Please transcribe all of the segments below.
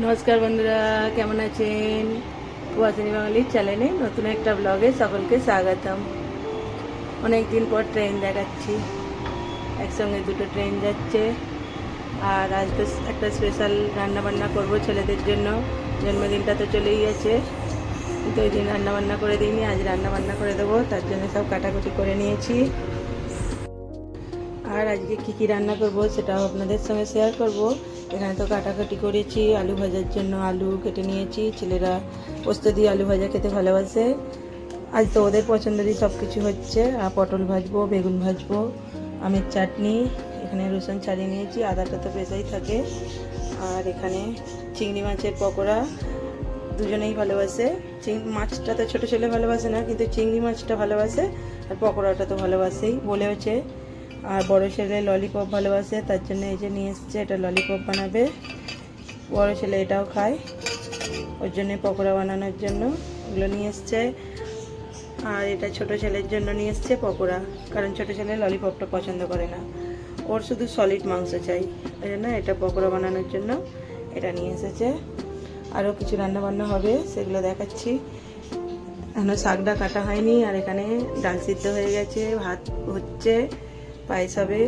নমস্কার বন্ধুরা, কেমন আছেন? কুয়াশানি বাঙালির চ্যানেলে নতুন একটা ব্লগে সকলকে স্বাগতম। অনেক দিন পর ট্রেন দেখাচ্ছি। একসঙ্গে দুটো ট্রেন যাচ্ছে। আর আজ তো একটা স্পেশাল রান্না বান্না করব ছেলেদের জন্য। জন্মদিনটা তো চলেই গেছে। কিন্তু ওই দিন রান্নাবান্না করে দিইনি, আজ রান্নাবান্না করে দেবো। তার জন্য সব কাটাকুটি করে নিয়েছি। আর আজকে কী কী রান্না করব সেটাও আপনাদের সঙ্গে শেয়ার করব। এখানে তো কাটাকাটি করেছি, আলু ভাজার জন্য আলু কেটে নিয়েছি। ছেলেরা পোস্ত দিয়ে আলু ভাজা খেতে ভালোবাসে। আজ তো ওদের পছন্দেরই সব কিছু হচ্ছে। আর পটল ভাজবো, বেগুন ভাজবো, আমের চাটনি, এখানে রসুন ছাড়িয়ে নিয়েছি, আদাটা তো পেশাই থাকে। আর এখানে চিংড়ি মাছের পকোড়া দুজনেই ভালোবাসে। চিং, মাছটা তো ছোটো ছেলে ভালোবাসে না, কিন্তু চিংড়ি মাছটা ভালোবাসে, আর পকোড়াটা তো ভালোবাসেই বলেওছে। আর বড় ছেলে ললিপপ ভালোবাসে, তার জন্য এই যে নিয়ে এসছে, এটা ললিপপ বানাবে। বড় ছেলে এটাও খায়, ওর জন্যে পকোড়া বানানোর জন্য ওগুলো নিয়ে এসছে। আর এটা ছোট ছেলের জন্য নিয়ে এসছে পকোড়া, কারণ ছোট ছেলে ললিপপটা পছন্দ করে না। ওর শুধু সলিড মাংস চাই ওই জন্য এটা পকোড়া বানানোর জন্য এটা নিয়ে এসেছে। আরও কিছু রান্না বান্না হবে, সেগুলো দেখাচ্ছি। এখনও শাকটা কাটা হয়নি, আর এখানে ডাল সিদ্ধ হয়ে গেছে, ভাত হচ্ছে। পায়েস হবে।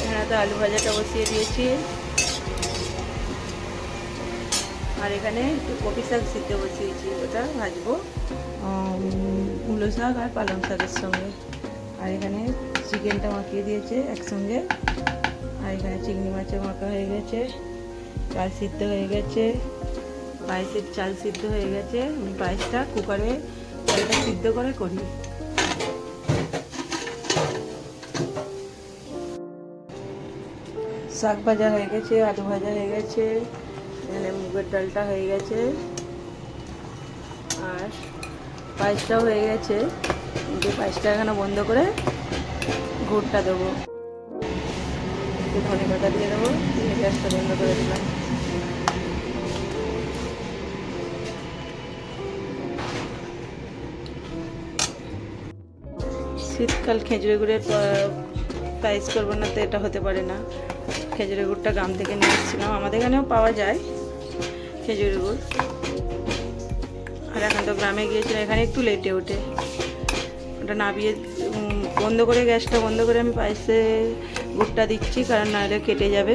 এখানে তো আলু ভাজাটা বসিয়ে দিয়েছি। আর এখানে একটু কপি শাক সিদ্ধ বসিয়েছি, ওটা ভাজবো। মূলো শাক আর পালং শাকের সঙ্গে। আর এখানে চিকেনটা মাখিয়ে দিয়েছে একসঙ্গে। আর এখানে চিংড়ি মাছের মাখা হয়ে গেছে, চাল সিদ্ধ হয়ে গেছে। পায়েসের চাল সিদ্ধ হয়ে গেছে। আমি পায়েসটা কুকারে, চালটা সিদ্ধ করে করি। শাক ভাজা হয়ে গেছে, আলু ভাজা হয়ে গেছে, এখানে মুগের ডালটা হয়ে গেছে, আর পায়েসটাও হয়ে গেছে। কিন্তু পায়েসটা এখানে বন্ধ করে গুড়টা দেবো। ধনে পাতা দিয়ে দেবো গ্যাসটা বন্ধ করে দিলাম। শীতকাল খেজুরি গুড়ের পায়েস করব না তো এটা হতে পারে না। খেজুরি গুড়টা গ্রাম থেকে নিয়ে এসেছিলাম। আমাদের এখানেও পাওয়া যায় খেজুরি গুড়। আর এখন তো গ্রামে গিয়েছিলাম, এখানে একটু লেটে ওঠে। ওটা নাবিয়ে বন্ধ করে, গ্যাসটা বন্ধ করে আমি পায়েসে গুড়টা দিচ্ছি, কারণ নাহলে কেটে যাবে।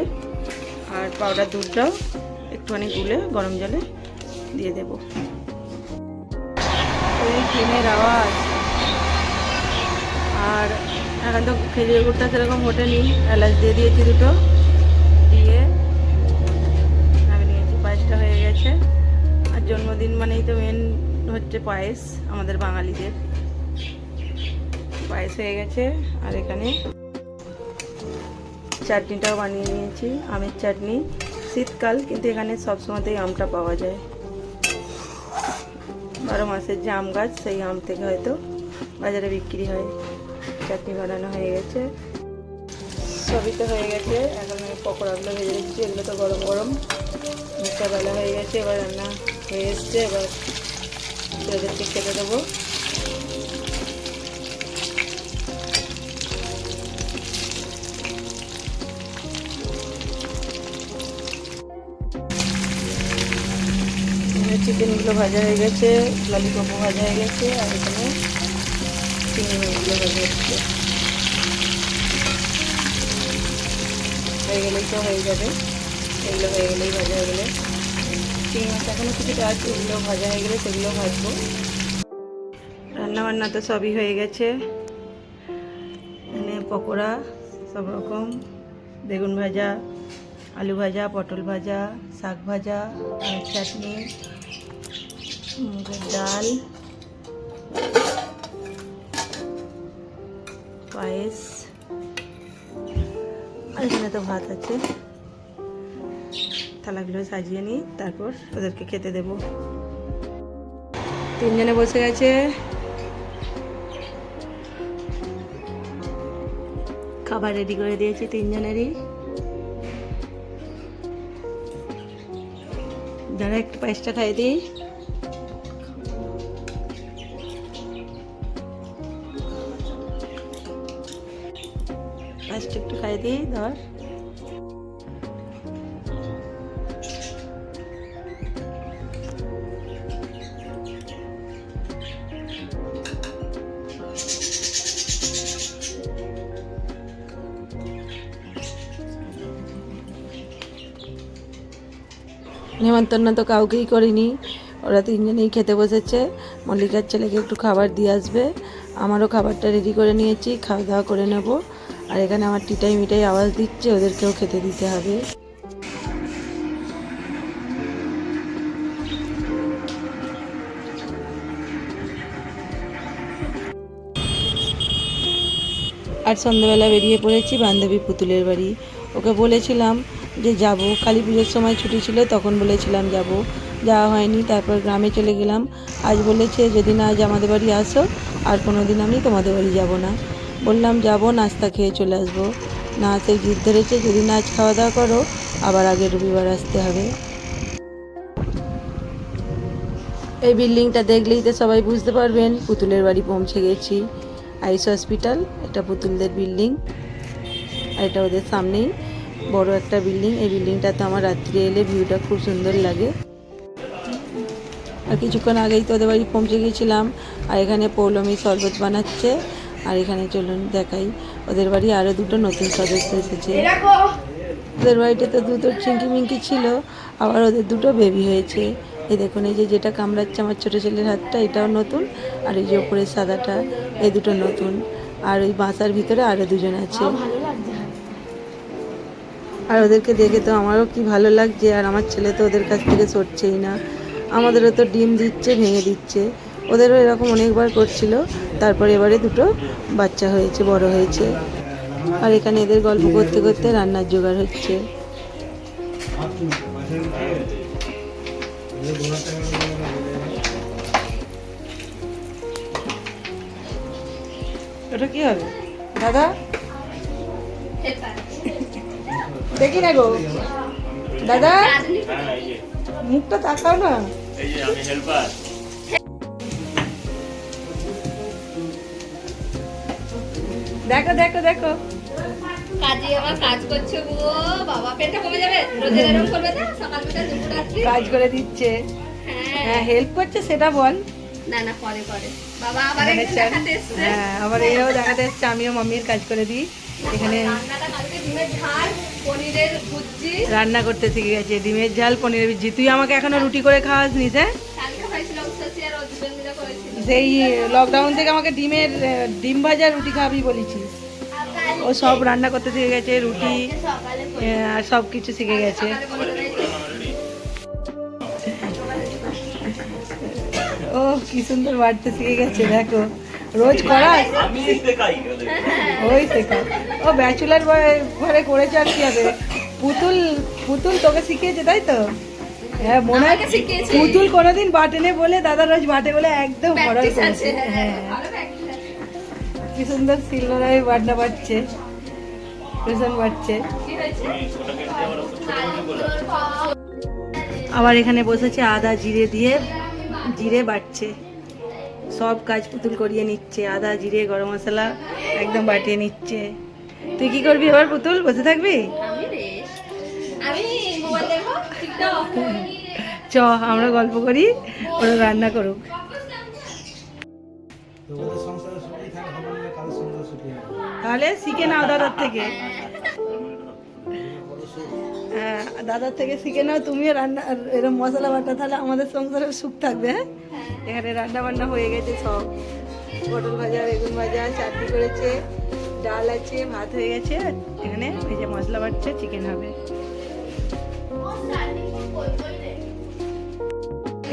আর পাউডার দুধটাও একটুখানি গুলে, গরম জলে দিয়ে দেবো। ওই ট্রেনের আওয়াজ। আর এখন তো খেজুর গুড়টা সেরকম হোটেনি এলাচ দিয়ে দিয়েছি দুটো, দিয়ে আমি নিয়েছি, পায়েসটা হয়ে গেছে। আর জন্মদিন মানেই তো মেন হচ্ছে পায়েস, আমাদের বাঙালিদের। পায়েস হয়ে গেছে, আর এখানে চাটনিটাও বানিয়ে নিয়েছি, আমের চাটনি। শীতকাল, কিন্তু এখানে সবসময়তেই আমটা পাওয়া যায়। বারো মাসের যে আম গাছ, সেই আম থেকে হয়তো বাজারে বিক্রি হয়। চাটনি বানানো হয়ে গেছে। সবই তো হয়ে গেছে। এখন আমি পকোড়াগুলো ভেজে রেখেছি এগুলো তো গরম গরম। মুখটা বেলা হয়ে গেছে। এবার রান্না হয়ে এসছে। এবার ছেলেদেরকে খেতে দেবো। চিকেনগুলো ভাজা হয়ে গেছে। ললিপপও ভাজা হয়ে গেছে। আর এখানে চিংড়ি মাছগুলো ভাজা হচ্ছে হয়ে গেলেই তো হয়ে যাবে এগুলো হয়ে গেলেই ভাজা হয়ে গেলে চিংড়ি মাছ এখনও কিছুটা আছে এগুলো ভাজা হয়ে গেলে সেগুলো ভাজবো রান্না বান্না তো সবই হয়ে গেছে। এখানে পকোড়া সব রকম, বেগুন ভাজা, আলু ভাজা, পটল ভাজা, শাক ভাজা চাটনি মুগের ডাল। পায়েস আর এখানে তো ভাত আছে। থালাগুলো সাজিয়ে নিই, তারপর ওদেরকে খেতে দেব। তিনজনে বসে গেছে। খাবার রেডি করে দিয়েছি তিনজনেরই। দাঁড়া একটু পায়েসটা খাই দিই। একটু খাই দিই, ধর। নেমন্তন্ন তো কাউকেই করিনি। ওরা তিনজনেই খেতে বসেছে। মল্লিকার ছেলেকে একটু খাবার দিয়ে আসবে। আমারও খাবারটা রেডি করে নিয়েছি খাওয়া দাওয়া করে নেব। আর এখানে আমার টিটাই মিটাই আওয়াজ দিচ্ছে, ওদেরকেও খেতে দিতে হবে। আর সন্ধ্যাবেলা বেরিয়ে পড়েছি বান্ধবী পুতুলের বাড়ি। ওকে বলেছিলাম যে যাব। কালী পুজোর সময় ছুটি ছিল, তখন বলেছিলাম যাব। যাওয়া হয়নি, তারপর গ্রামে চলে গেলাম। আজ বলেছে যদি না আজ আমাদের বাড়ি আসো, আর কোনো দিন আমি তোমাদের বাড়ি যাব না। বললাম, যাব, নাস্তা খেয়ে চলে আসব। না সেই জিদ ধরেছে যদি না আজ খাওয়া দাওয়া করো, আবার আগে রবিবার আসতে হবে। এই বিল্ডিংটা দেখলেই তো সবাই বুঝতে পারবেন, পুতুলের বাড়ি পৌঁছে গেছি। আইস হসপিটাল, এটা পুতুলদের বিল্ডিং, আর এটা ওদের সামনেই বড় একটা বিল্ডিং। এই বিল্ডিংটাতে আমার রাত্রে এলে ভিউটা খুব সুন্দর লাগে। আর কিছুক্ষণ আগেই তো ওদের বাড়ি পৌঁছে গিয়েছিলাম আর এখানে পৌলমি শরবত বানাচ্ছে। আর এখানে চলুন দেখাই। ওদের বাড়ি আরও দুটো নতুন সদস্য এসেছে। ওদের বাড়িতে তো দুটো চিঙ্কি মিঙ্কি ছিল আবার ওদের দুটো বেবি হয়েছে। এই দেখুন এই যে যেটা কামড়াচ্ছে আমার ছোটো ছেলের হাতটা এটাও নতুন আর এই যে ওপরের সাদাটা এই দুটো নতুন। আর ওই বাসার ভিতরে আরও দুজন আছে। আর ওদেরকে দেখে তো আমারও কি ভালো লাগছে আর আমার ছেলে তো ওদের কাছ থেকে সরছেই না। আমাদেরও তো ডিম দিচ্ছে ভেঙে দিচ্ছে। ওদেরও এরকম অনেকবার করছিল তারপর এবারে দুটো বাচ্চা হয়েছে বড় হয়েছে। আর এখানে এদের গল্প করতে করতে রান্নার জোগাড় হচ্ছে। ওটা কি হবে? দাদা? দেখি না গো। দাদা? মুখটা তাকাও না। এই যে আমি হেল্পার দেখো দেখো দেখো। কাজে আবার কাজ করছে গো বাবা পেটটা কমে যাবে? রোজের এরকম করবে না? সকাল বিকাল দুপুর রাত্রি? কাজ করে দিচ্ছে। হ্যাঁ। হ্যাঁ হেল্প করছে সেটা বল। না না পরে পরে। বাবা আবার একটু দেখাতে এসছে। হ্যাঁ আবার এইভাবে দেখাতে এসছে আমিও মাম্মির কাজ করে দিই। এখানে ভুজি রান্না করতে শিখে গেছে ডিমের ঝাল পনিরের বিজি তুই আমাকে এখনও রুটি করে খাওয়াস নি হ্যাঁ কালকে হয়েছিল উচ্ছ্বাসী আর অর্জুন মিলে করেছিল সেই লকডাউন থেকে আমাকে ডিমের ডিম ভাজা রুটি খাবি বলেছিস ও সব রান্না করতে শিখে গেছে, রুটি আর সব কিছু শিখে গেছে। ও, কি সুন্দর বাড়তে শিখে গেছে, দেখো। রোজ করাস ওই শেখা। ও ব্যাচুলার ঘরে করেছে আর কি হবে? পুতুল পুতুল তোকে শিখিয়েছে, তাই তো? হ্যাঁ মনে হয়। পুতুল কোনোদিন বাটেনে বলে দাদা রোজ বাটে বলে একদম করেছে হ্যাঁ, হ্যাঁ। কি সুন্দর শিলনোড়ায় বাটনা বাটছে ভীষণ বাটছে আবার এখানে বসেছে আদা জিরে দিয়ে। জিরে বাটছে। সব কাজ পুতুল করিয়ে নিচ্ছে। আদা জিরে গরম মশলা একদম বাটিয়ে নিচ্ছে। তুই কি করবি এবার পুতুল? বসে থাকবি? চ, আমরা গল্প করি, ওরা রান্না করুক। তাহলে শিখে নাও দাদার থেকে। হ্যাঁ দাদার থেকে শিখে নাও, তুমিও রান্না এরকম মশলা বাটা, তাহলে আমাদের সংসারে সুখ থাকবে হ্যাঁ? এখানে রান্না বান্না হয়ে গেছে সব। পটল ভাজা, বেগুন ভাজা, চাটনি করেছে, ডাল আছে, ভাত হয়ে গেছে এখানে এই যে মশলা বাটছে চিকেন হবে।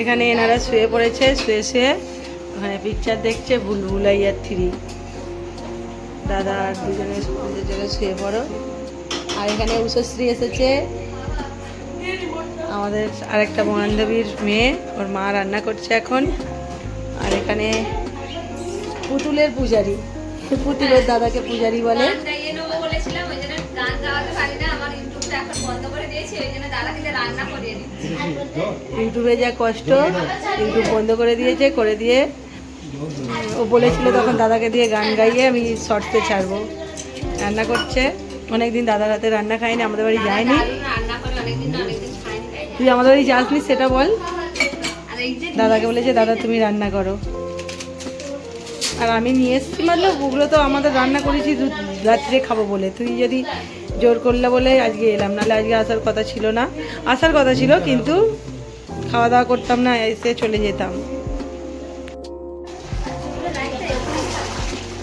এখানে এনারা শুয়ে পড়েছে, শুয়ে শুয়ে ওখানে পিকচার দেখছে ভুলভুলাইয়ার থ্রি। দাদা আর দুজনে দুজনে শুয়ে পড়ো। আর এখানে উষশ্রী এসেছে। আমাদের আরেকটা বান্ধবীর মেয়ে, ওর মা রান্না করছে এখন। আর এখানে পুতুলের পূজারি, পুতুলের দাদাকে পূজারি বলে। ইউটিউবে যা কষ্ট ইউটিউব বন্ধ করে দিয়েছে করে দিয়ে ও বলেছিল তখন দাদাকে দিয়ে গান গাইয়ে আমি শর্টসে ছাড়বো। রান্না করছে। অনেকদিন দাদার হাতে রান্না খাইনি আমাদের বাড়ি যায়নি। তাই আমাদের বাড়ি যাসনি সেটা বল। দাদাকে বলেছে দাদা তুমি রান্না করো। আর আমি নিয়ে এসেছি মানে ওগুলো তো আমাদের রান্না করেছি রাত্রে খাব বলে। তুই যদি জোর করলে বলে আজকে এলাম, নাহলে আজকে আসার কথা ছিল না। আসার কথা ছিল, কিন্তু খাওয়া দাওয়া করতাম না, এসে চলে যেতাম।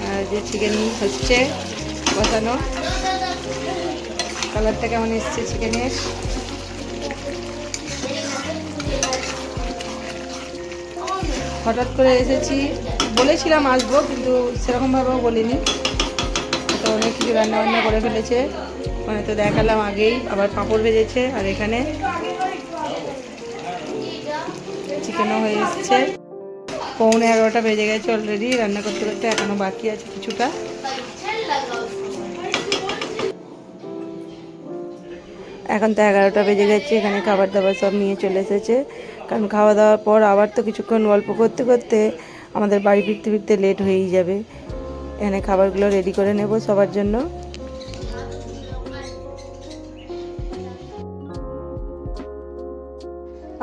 আর যে চিকেন হচ্ছে বসানো। কালারটা কেমন এসছে চিকেনের হঠাৎ করে এসেছি, বলেছিলাম আসব, কিন্তু সেরকমভাবেও বলিনি। তো অনেক কিছু রান্না বান্না করে ফেলেছে। মানে তো দেখালাম আগেই, আবার পাঁপড় ভেজেছে, আর এখানে চিকেনও হয়ে এসছে। পৌনে এগারোটা বেজে গেছে অলরেডি রান্না করতে করতে এখনও বাকি আছে কিছুটা। এখন তো এগারোটা বেজে গেছে, এখানে খাবার দাবার সব নিয়ে চলে এসেছে। কারণ খাওয়া দাওয়ার পর আবার তো কিছুক্ষণ গল্প করতে করতে আমাদের বাড়ি ফিরতে ফিরতে লেট হয়েই যাবে। এখানে খাবারগুলো রেডি করে নেব সবার জন্য।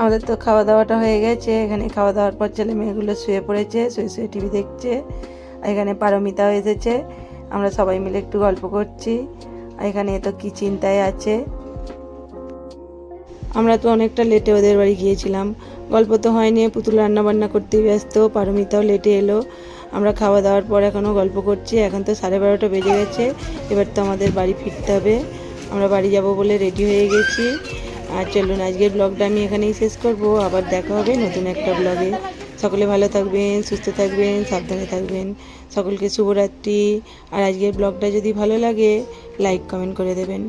আমাদের তো খাওয়া দাওয়াটা হয়ে গেছে। এখানে খাওয়া দাওয়ার পর ছেলে মেয়েগুলো শুয়ে পড়েছে, শুয়ে শুয়ে টিভি দেখছে। এখানে পারমিতাও এসেছে। আমরা সবাই মিলে একটু গল্প করছি। এখানে তো কি চিন্তায় আছে। আমরা তো অনেকটা লেটে ওদের বাড়ি গিয়েছিলাম। গল্প তো হয়নি, পুতুল রান্না বান্না করতে ব্যস্ত। পারমিতাও লেটে এলো। আমরা খাওয়া দাওয়ার পর এখনও গল্প করছি। এখন তো সাড়ে বারোটা বেজে গেছে। এবার তো আমাদের বাড়ি ফিরতে হবে। আমরা বাড়ি যাব বলে রেডি হয়ে গেছি। আর চলুন, আজকের ব্লগটা আমি এখানেই শেষ করব। আবার দেখা হবে নতুন একটা ব্লগে সকলে ভালো থাকবেন, সুস্থ থাকবেন, সাবধানে থাকবেন। সকলকে শুভরাত্রি। আর আজকের ব্লগটা যদি ভালো লাগে লাইক কমেন্ট করে দেবেন।